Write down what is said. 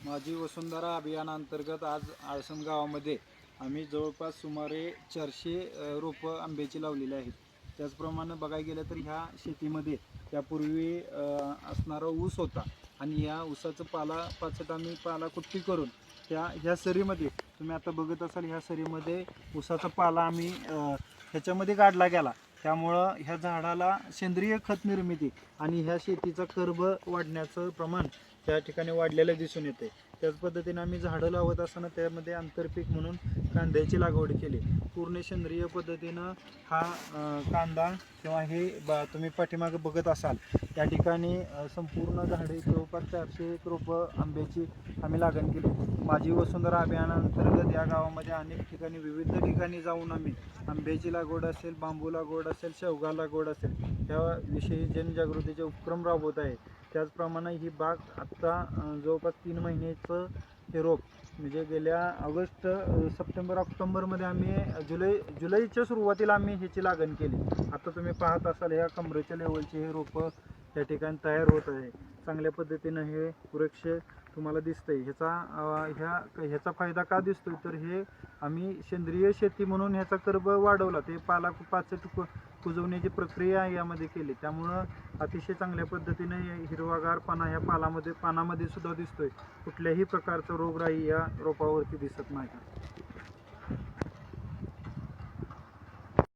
माझी वसुंधरा अभियानांतर्गत आज आळसण गावामध्ये आम्ही जवळपास सुमारे चारशे रोपं आंब्याची लावलेली आहेत. त्याचप्रमाणे बघायला गेलं तर ह्या शेतीमध्ये त्यापूर्वी असणारा ऊस होता आणि ह्या ऊसाचं पाला पाचट आम्ही पाला कुट्टी करून त्या ह्या सरीमध्ये तुम्ही आता बघत असाल ह्या सरीमध्ये ऊसाचा पाला आम्ही ह्याच्यामध्ये काढला गेला. त्यामुळं ह्या झाडाला सेंद्रिय खत निर्मिती आणि ह्या शेतीचा कर्ब वाढण्याचं प्रमाण त्या ठिकाणी वाढलेलं दिसून येते. त्याच पद्धतीने आम्ही झाडं लावत असताना त्यामध्ये आंतरपीक म्हणून कांद्याची लागवड केली. पूर्ण सेंद्रिय पद्धतीनं हा कांदा किंवा हे बा तुम्ही पाठीमागं बघत असाल त्या ठिकाणी संपूर्ण झाडे जवळपास चारशे एक रोपं आंब्याची आम्ही लागण केली. माझी वसुंधरा अभियानांतर्गत या गावामध्ये अनेक ठिकाणी विविध ठिकाणी जाऊन आम्ही आंब्याची लागवड असेल बांबू लागवड असेल शेवगाला लागवड असेल त्याविषयी जनजागृतीचे उपक्रम राबवत आहे. त्याचप्रमाणे ही बाग आत्ता जवळपास तीन महिन्याचं हे रोप म्हणजे गेल्या ऑगस्ट सप्टेंबर ऑक्टोबरमध्ये आम्ही जुलै जुलैच्या सुरुवातीला आम्ही ह्याची लागण केली. आता तुम्ही पाहत असाल ह्या कमरेच्या लेवलचे हे रोपं या ठिकाणी तयार होत आहे. चांगल्या पद्धतीनं हे वृक्ष तुम्हाला दिसतंय. ह्याचा ह्या ह्याचा फायदा का दिसतोय? तर हे आम्ही सेंद्रिय शेती म्हणून ह्याचा कर्ब वाढवला. ते पाला पाचट कुजवण्याची प्रक्रिया यामध्ये केली. त्यामुळं अतिशय चांगल्या पद्धतीने हिरवागार पाना ह्या पालामध्ये पानामध्ये सुद्धा दिसतोय. कुठल्याही प्रकारचा रोगराई या रोपावरती दिसत नाही.